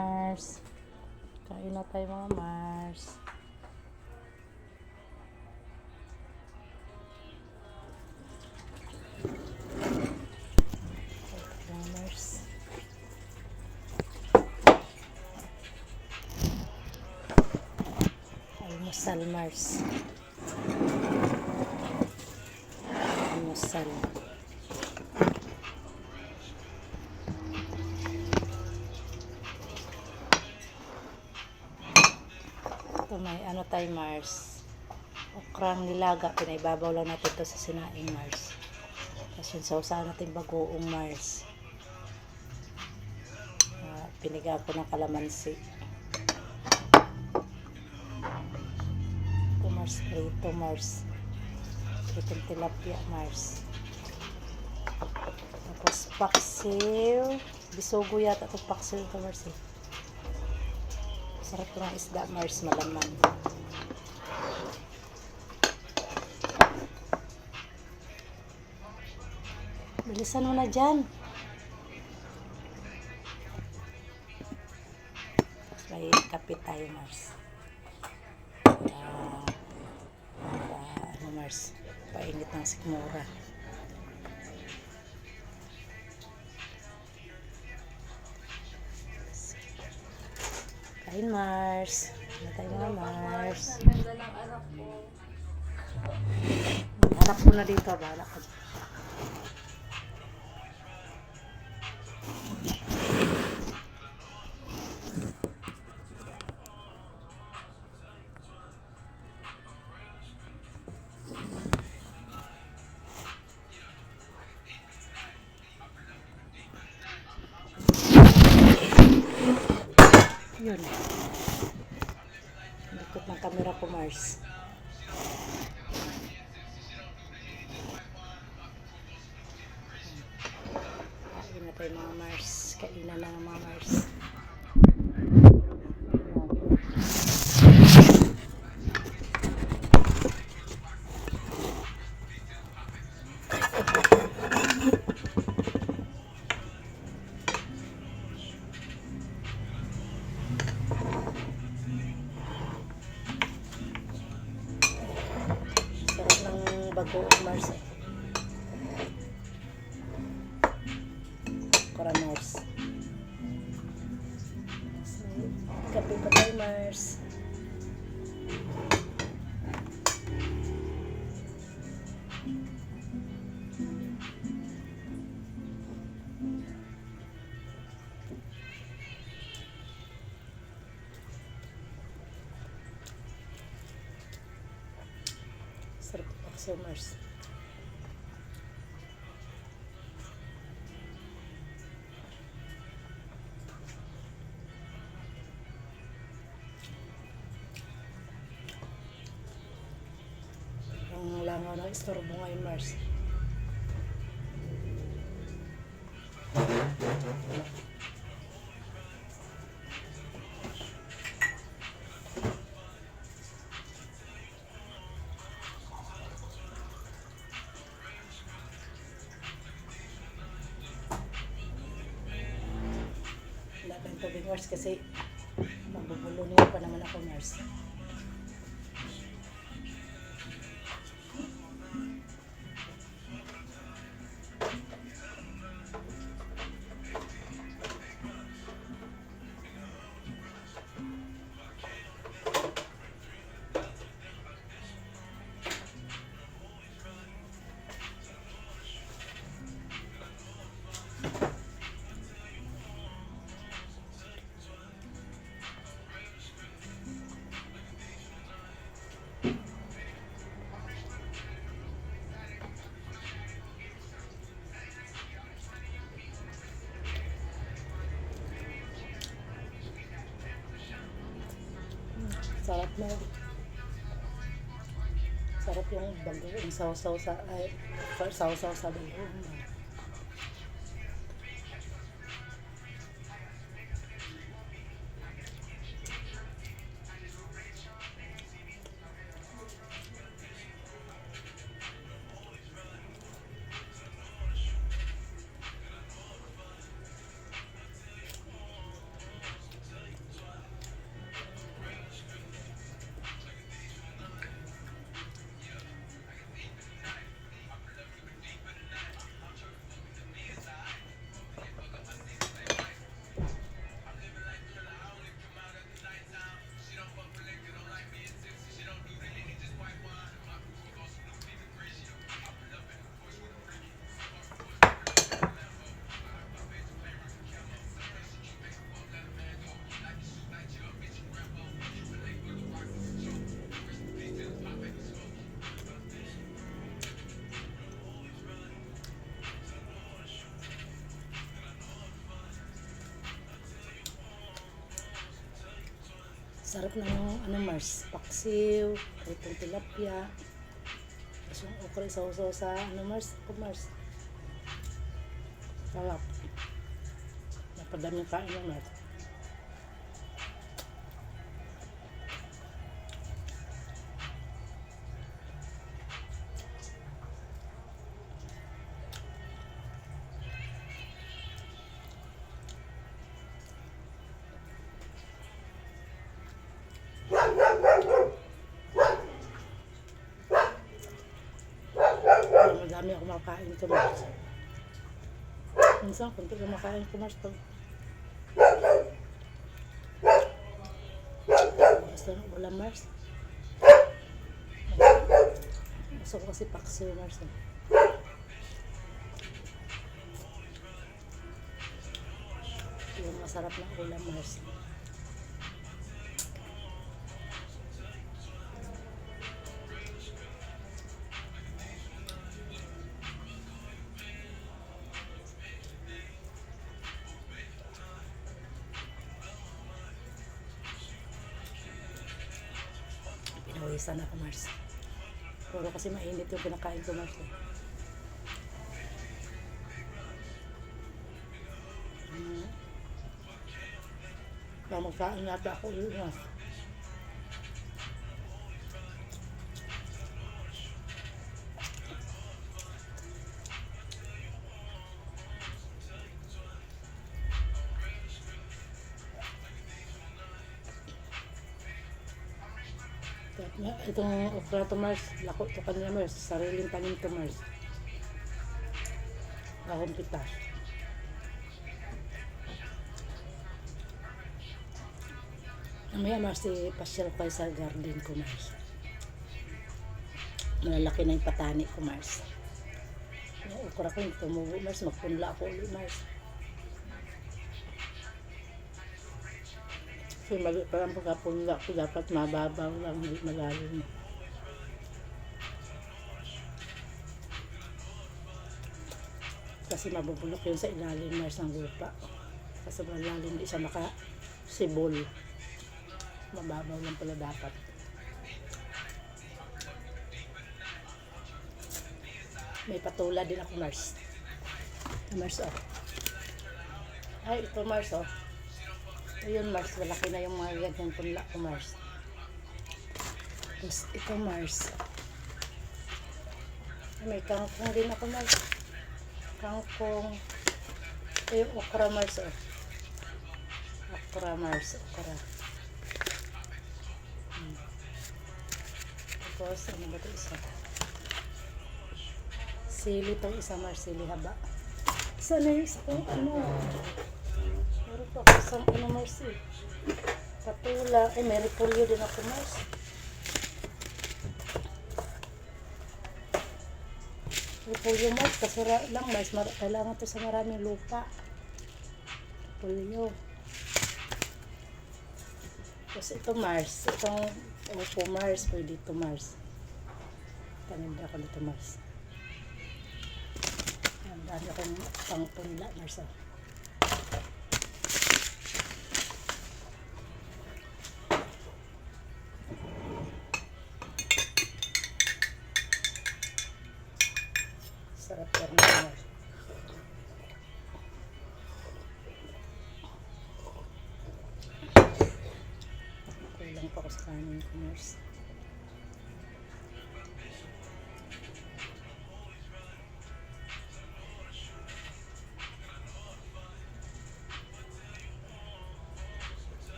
Mars. Kain na tayo mga Mars. Mars. Almusal Mars. Almusal. Ito may ano tayo Mars. Okrang nilaga. Pinaibabaw lang natin to sa sinaing Mars. Tapos yun sausaw natin bagoong Mars. Ah, piniga ko ng kalamansi. Ito Mars. Prito Mars. Pritong tilapia Mars. Tapos paksiw. Bisogo yata ito paksiw ito Mars eh. Sarap ng isda Mars malaman. Bilisan mo na dyan. May kape tayo Mars. Para, para ano Mars, painit ng sikmura. Kain Mars. Ano tayo mga Mars? Ganda ng anak ko. Na dito. Bahala ka. dyan. Na ng mga Mars. Sa Mars. Ang langaw ng istorbo ngayon, Mars. Tayong tubig, Mars, kasi mabubulunin pa naman ako, Mars. Sarap na. Sarap yung bago, yung sausaw sa, ay, sausaw sa bago. Sarap na yung ano Mars, paksiw, pritong tilapia. Tapos yung okra sausaw sa ano Mars, ako Mars. Sarap. Napadami kain ng Mars. Mars. Minsan, kunti lang makain ko Mars pag Basta ulam Mars. Gusto ko kasi paksiw Mars. Eh. Yung masarap na ulam Mars. Pinawisan kasi mainit yung pinakain ko Mars. Eh. Hmm. Kaya magkain yata ako yun Mars. Itong okra to Mars, lako to kanila Mars, sariling tanim to Mars. Akong pitas. Mamaya Mars, pasyal ko sa garden ko Mars. Malalaki na yung patani ko Mars. Yung okra ko yung tumubo Mars, magpunla ako ulit Mars. Kasi mali pa pagkapunla ko, dapat mababaw lang, hindi malalim. Kasi mabubulok yun sa ilalim Mars ng lupa. Kasi malalim di siya maka sibol. Mababaw lang pala dapat. May patula din ako Mars. Mars oh. Ay, ito Mars oh. Ayun Mars, malaki na yung mga ganyan punla ko Mars. Tapos ito Mars. May kangkong din ako Mars. Kangkong. Ito yung okra Mars oh. Okra Mars, okra. Hmm. Tapos ano ba ito isa? Sili pang isa Mars, sili haba. Isa na yung isa kong ano. Ako isang ano eh. Patula. Eh, may repolyo din ako Mars. Repolyo Mars. Kasi ra- lang Mars. Mar- kailangan to sa maraming lupa. Repolyo. Tapos ito Mars. Itong Opo Mars. Pwede ito Mars. Paninda ko dito Mars. Ang dami akong pangpunla Mars. Oh. Kulang pa ako sa kanin ko Mars.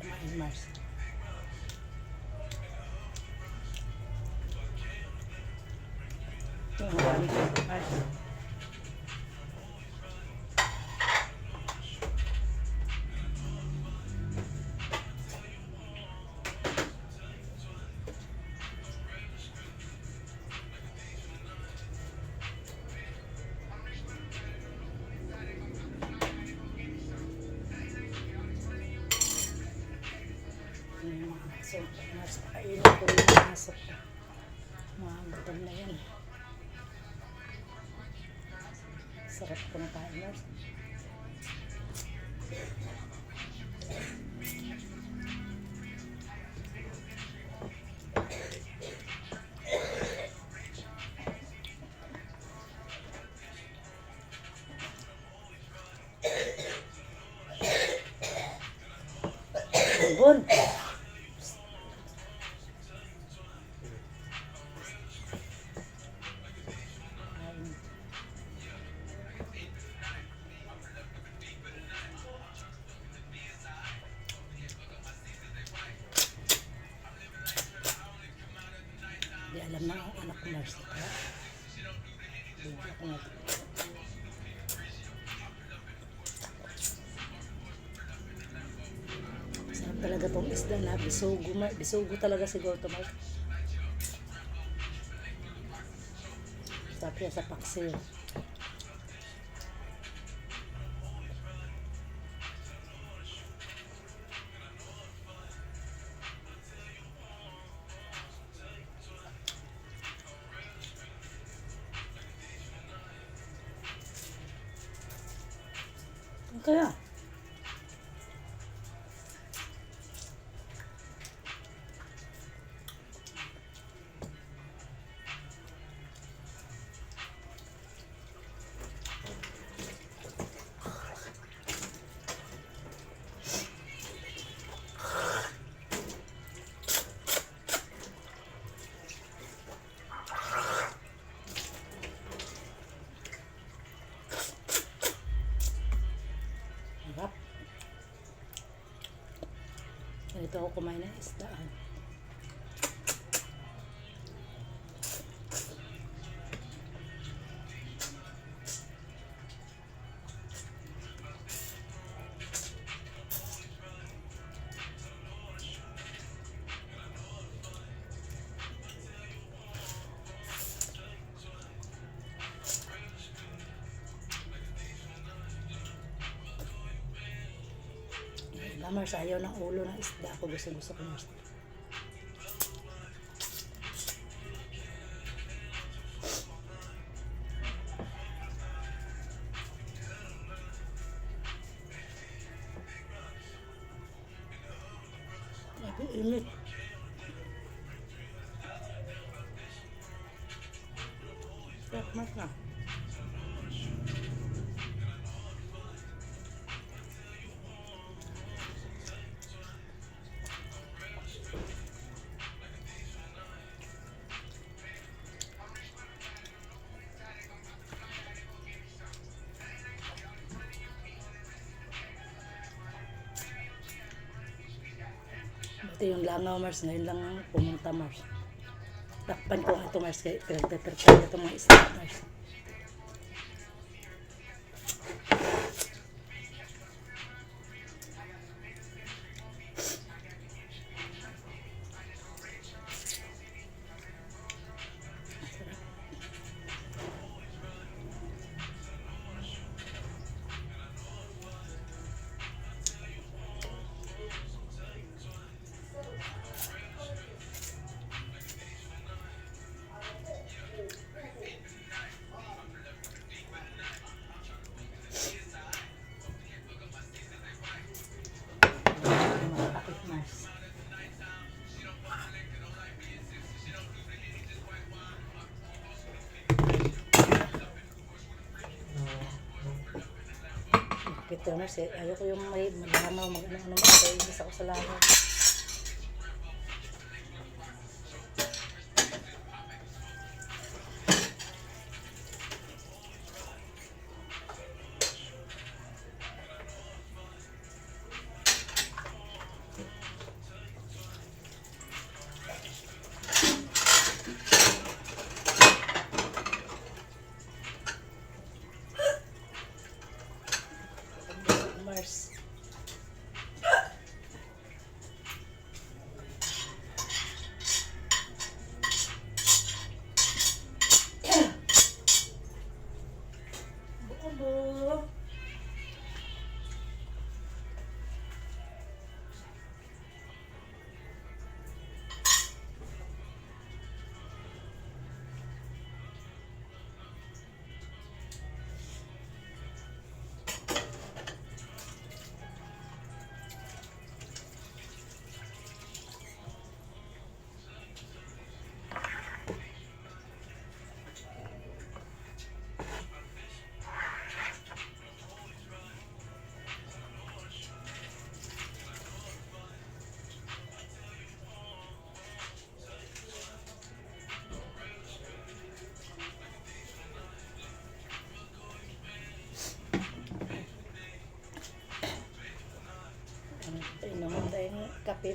Parang gusto pang bisugo. ma- Bisugo talaga siguro ito. Mark. Yan sa paksiw. Ganito ako kumain ng isda. Lamars, ayaw ng ulo ng isda. Ako gusto gusto ko ng isda. Ito yung langaw Mars, ngayon lang pumunta Mars. Takpan ko nga ito Mars, kaya pinagtatarpan ito mga isda Mars. Mars, eh. ayoko yung may malamaw, mag ano ano mag ako sa langaw.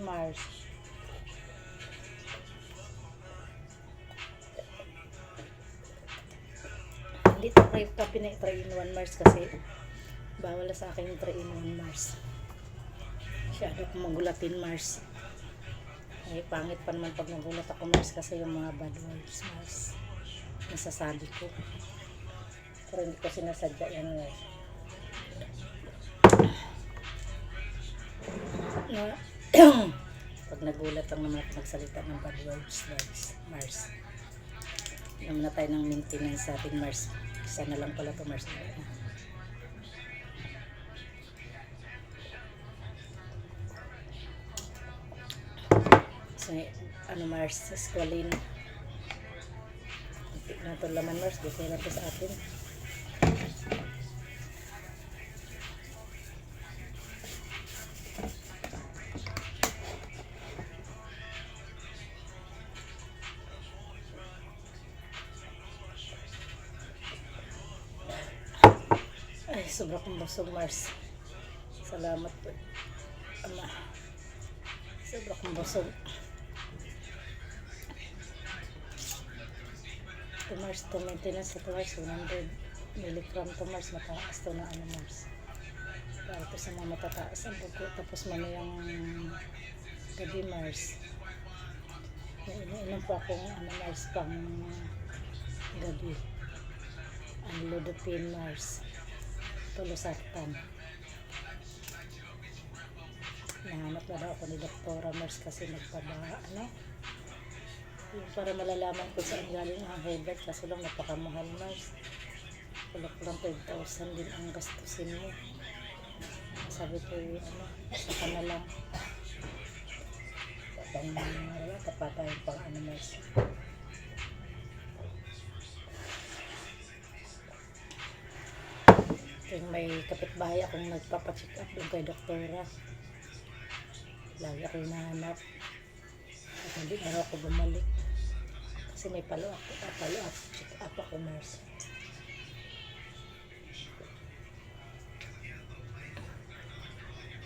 Mars. Hindi to try kape na 3 in 1 Mars kasi bawal sa akin yung 3 in 1 Mars. Masyado akong magulatin Mars. Ay, pangit pa naman pag nagulat ako Mars kasi yung mga bad words Mars. Nasasabi ko. Pero hindi ko sinasadya yan Mars. Na, pag nagulat lang naman ako magsalita ng bad words Mars. Mars. Inom na tayo ng maintenance sa ating Mars. Isa na lang pala to Mars. So, ano Mars, squalene. Hindi na ito laman Mars, di kaya to sa atin. Sobra kong busog Mars. Salamat po. Ama. Sobra kong busog. to Mars to maintenance to Mars 100 milligram to Mars mataas to na ano Mars para to sa mga matataas ang dugo tapos mamayang gabi Mars may iniinom pa akong ano Mars pang gabi ang Ludopin Mars tulusatan nahanap na daw ako ni Doktora Mars kasi nagpaba ano yung para malalaman ko saan galing ang blood kasi lang napakamahal Mars. Kulak lang 5,000 din ang gastusin mo. Sabi ko, ano, saka na lang. Pang, wala, kapatayin pang ano Mars. Yung may kapitbahay akong nagpapacheck up doon kay doktora. Lagi ako hinahanap. At hindi na ako bumalik. Kasi may follow up, uh, follow up, check up ako.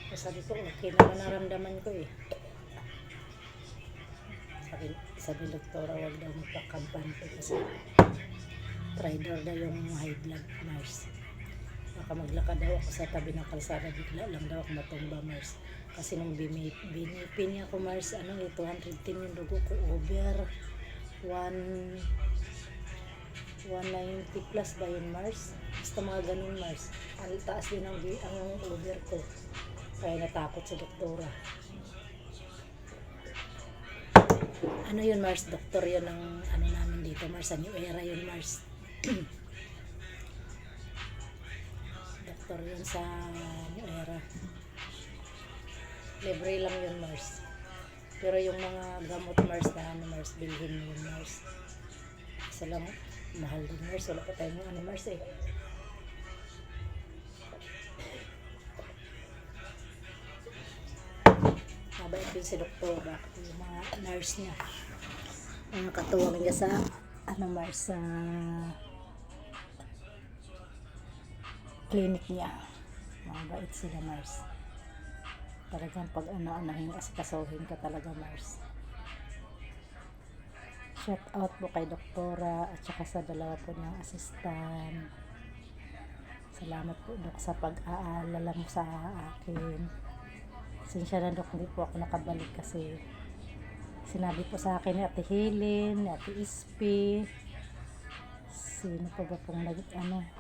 So, sabi ko, okay naman naramdaman ko eh. Sabi, sabi doktora, huwag daw magpakampante kasi tridor daw yung high blood, Mars. Baka maglakad daw ako sa tabi ng kalsada, bigla lang daw ako matumba, Mars. Kasi nung bini, binipin niya ako, Mars, ano eh, 210 yung dugo ko, over 1 190 plus ba yun Mars? Basta mga ganun Mars. Ang taas din ang, ang over ko. Kaya natakot sa doktora. Ano yun Mars? Doktor yun ang ano namin dito Mars. Sa New Era yun Mars. Doktor yun sa New Era. Libre lang yun Mars. Pero yung mga gamot Mars na ano Mars, bilhin yun Mars. Isa lang, mahal din Mars. Wala pa tayong ano Mars eh. Mabait din si doktora. Yung mga nurse niya. Mga katuwang niya sa ano Mars, sa clinic niya. Mabait sila Mars. Talagang pag ano-anahin asikasuhin ka talaga Mars. Shout out po kay doktora at saka sa dalawa po niyang assistant. Salamat po dok sa pag-aalala mo sa akin. Sinsya na dok hindi po ako nakabalik kasi sinabi po sa akin ni Ate Helen ni Ate Ispi. Sino pa ba pong nag ano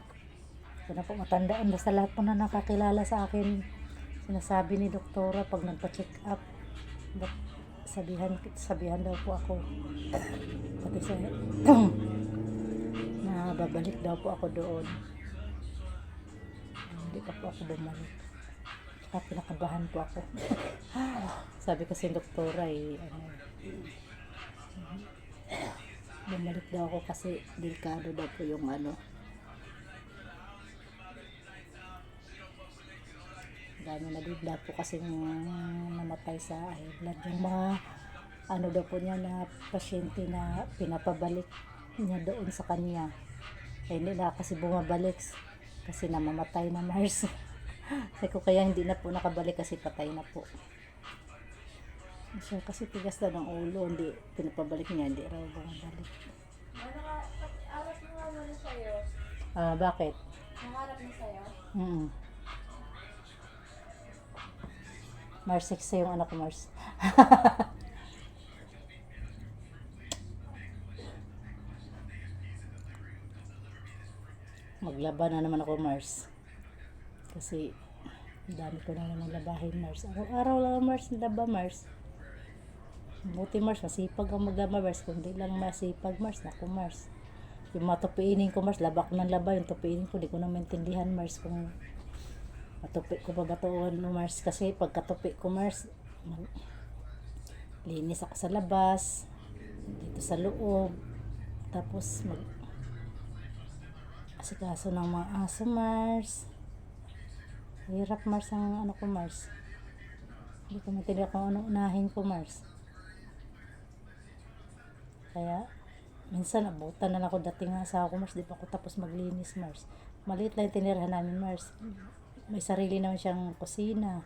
ko na po matandaan basta lahat po na nakakilala sa akin. Sinasabi ni doktora pag nagpa-check up sabihan sabihan daw po ako. Pati sa na babalik daw po ako doon. Hindi pa po ako bumalik. Saka pinakabahan po ako. Sabi kasi ng doktora eh ano, bumalik daw ako kasi delikado daw po yung ano dami na bigla po kasi namatay sa high blood yung mga ano daw po niya na pasyente na pinapabalik niya doon sa kanya eh, hindi na kasi bumabalik kasi namamatay na Mars kasi ko kaya hindi na po nakabalik kasi patay na po Siya kasi tigas na ng ulo, hindi pinapabalik niya, hindi raw bumabalik. Ano sa'yo. Ah, bakit? Nangarap na sa'yo. Mm. Mars, sexy yung anak ko, Mars. Maglaba na naman ako, Mars. Kasi, dami ko na naman labahin, Mars. Araw-araw lang, Mars, laba, Mars. Buti, Mars, masipag ang maglaba, Mars. Kung di lang masipag, Mars, naku, Mars. Yung mga tupiinin ko, Mars, laba ko ng laba. Yung tupiinin ko, di ko na maintindihan, Mars, kung matupi ko pa ba ito o ano, Mars. Kasi pagkatupi ko, Mars, linis ako sa labas, dito sa loob. Tapos, mag asikaso ng mga aso, Mars. Hirap, Mars, ang ano ko, Mars. Hindi ko maintindihan kung ano unahin ko, Mars. Kaya, minsan abutan na lang ako dating nga asawa ko, Mars. Di pa ako tapos maglinis, Mars. Maliit lang tinirahan namin, Mars. May sarili naman siyang kusina.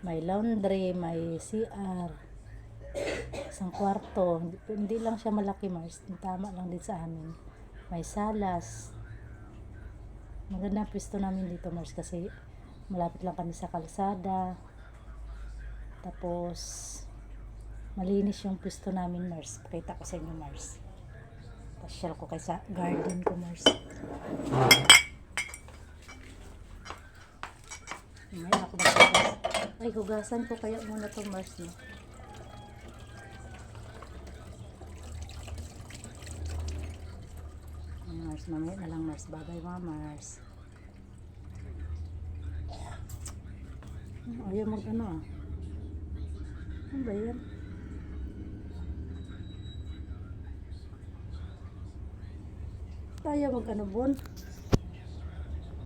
May laundry, may CR. Isang kwarto. Hindi, lang siya malaki, Mars. Tama lang din sa amin. May salas. Maganda pwesto namin dito, Mars, kasi malapit lang kami sa kalsada. Tapos, malinis yung pwesto namin, Mars. Pakita ko sa inyo, Mars. Pasyal ko kay sa garden ko, Mars. May ako maghugas. Ay, hugasan ko kaya muna to, Mars, no? Mars, mamaya na lang, Mars. Babay, mga Mars. Ayaw mag ano ah. Ano ba yan? Tayo mag ano, Bon?